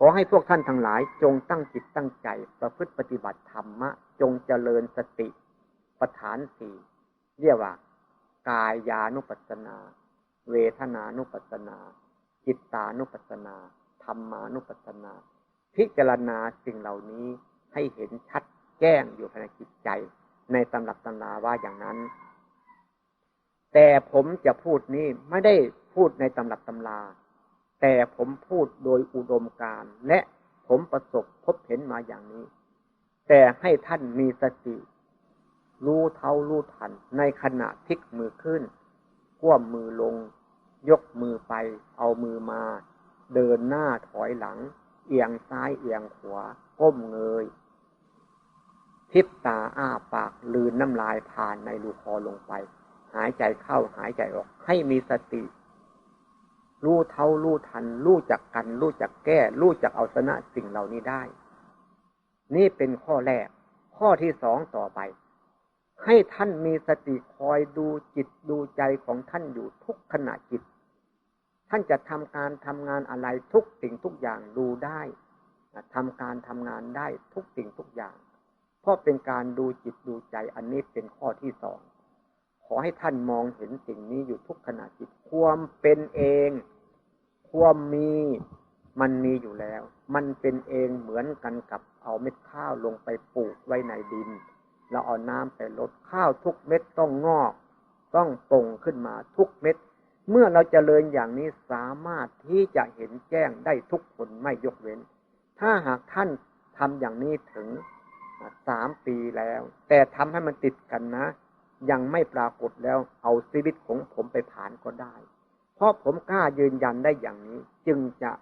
ขอให้พวกท่านทั้งหลาย จงตั้งจิตตั้งใจ ประพฤติปฏิบัติธรรมะ จงเจริญสติปัฏฐานสี่เรียกว่า กายานุปัสสนา เวทนานุปัสสนา จิตตานุปัสสนา ธรรมานุปัสสนา พิจารณาสิ่งเหล่านี้ให้เห็นชัดแจ้งอยู่ภายในจิตใจ ในตำรับตำราว่าอย่างนั้น แต่ผมจะพูดนี้ไม่ได้พูดในตำรับตำรา แต่ผมพูดโดยอุดมการณ์และผมประสบพบเห็นมาอย่างนี้ แต่ให้ท่านมีสติ รู้เท่ารู้ทัน ในขณะพลิกมือขึ้นก้มมือลง ยกมือไป เอามือมา เดินหน้าถอยหลัง เอียงซ้ายเอียงขวาก้มเงย ทิพตาอ้าปากลืนน้ำลายผ่านในรูคอลงไป หายใจเข้าหายใจออก ให้มีสติ รู้เท่ารู้ทัน รู้จักกัน รู้จักแก้ รู้จักเอาชนะสิ่งเหล่านี้ได้ นี่เป็นข้อแรก ข้อที่สองต่อไป ให้ท่านมีสติคอยดูจิตดูใจของท่านอยู่ทุกขณะจิต ท่านจะทำการทำงานอะไรทุกสิ่งทุกอย่างดูได้ทำการทำงานได้ทุกสิ่งทุกอย่าง เพราะเป็นการดูจิตดูใจอันนี้เป็นข้อที่สอง ขอให้ท่านมองเห็นสิ่งนี้อยู่ทุกขณะจิต ความเป็นเอง ความมีมันมีอยู่แล้ว มันเป็นเองเหมือนกันกับเอาเม็ดข้าวลงไปปลูกไว้ในดินเราเอาน้ำไปลดข้าวทุกเม็ดต้องงอก ต้องปร่งขึ้นมาทุกเม็ด เมื่อเราจเจริญอย่างนี้สามารถที่จะเห็นแจ้งได้ทุกคนไม่ยกเว้น ถ้าหากท่านทำอย่างนี้ถึงสามปีแล้ว แต่ทำให้มันติดกันนะ ยังไม่ปรากฏแล้วเอาชีวิตของผมไปผ่านก็ได้ เพราะผมกล้ายืนยันได้อย่างนี้ จึงจะ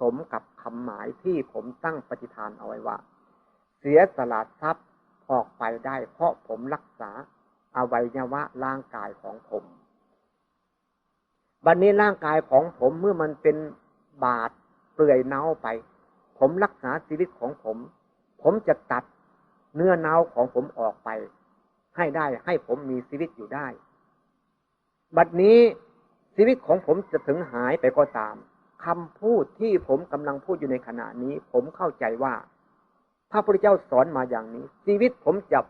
สมกับคำหมายที่ผมตั้งปฏิฐานเอาไว้ว่า เสียสละทรัพย์ออกไปได้ เพราะผมรักษาอวัยวะร่างกายของผม บัดนนี้ร่างกายของผมเมื่อมันเป็นบาดเปื่อยเน่าไป ผมรักษาชีวิตของผม ผมจะตัดเนื้อเน่าของผมออกไป ให้ได้ ให้ผมมีชีวิตอยู่ได้ บัดนี้ชีวิตของผมจะถึงหายไปก็ตามคำพูดที่ผมกำลังพูดอยู่ในขณะนี้ ผมเข้าใจว่า พระพุทธเจ้าสอนมาอย่างนี้ ชีวิตผมจะ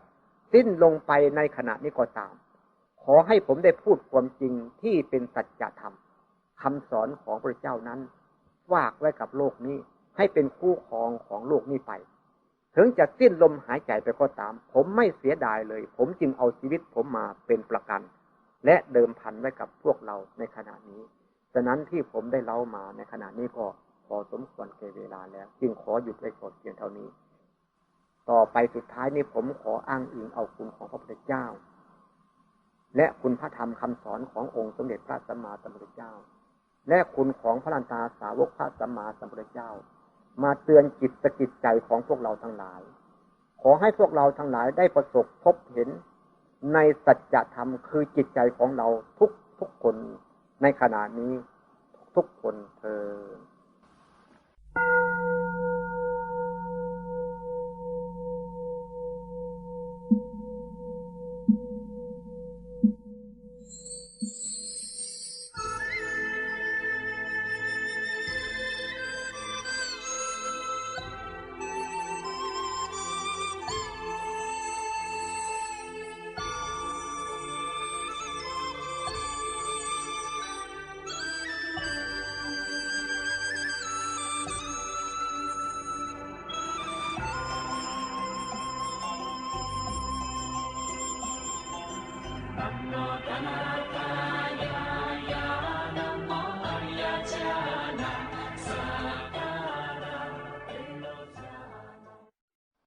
สิ้นลงไปในขณะนี้ก็ตาม ขอให้ผมได้พูดความจริงที่เป็นสัจธรรมคำสอนของพระเจ้านั้นฝากไว้กับโลกนี้ ให้เป็นคู่ครองของโลกนี้ไป ถึงจะสิ้นลมหายใจไปก็ตาม ผมไม่เสียดายเลย ผมจึงเอาชีวิตผมมาเป็นประกัน และเดิมพันไว้กับพวกเราในขณะนี้ ฉะนั้นที่ผมได้เล่ามาในขณะนี้ก็พอสมควรเกเวลาแล้ว จึงขอหยุดไว้ก่อนเพียงเท่านี้ ต่อไปสุดท้ายนี้ผมขออ้างอิงเอาคุณของพระพุทธเจ้า และคุณพระธรรมคำสอนขององค์สมเด็จพระสัมมาสัมพุทธเจ้า และคุณของพระลันตาสาวกพระสัมมาสัมพุทธเจ้า มาเตือนจิตสกิดใจของพวกเราทั้งหลาย ขอให้พวกเราทั้งหลายได้ประสบพบเห็นในสัจธรรมคือจิตใจของเราทุกทุกคนในขณะนี้ทุกคนเธอ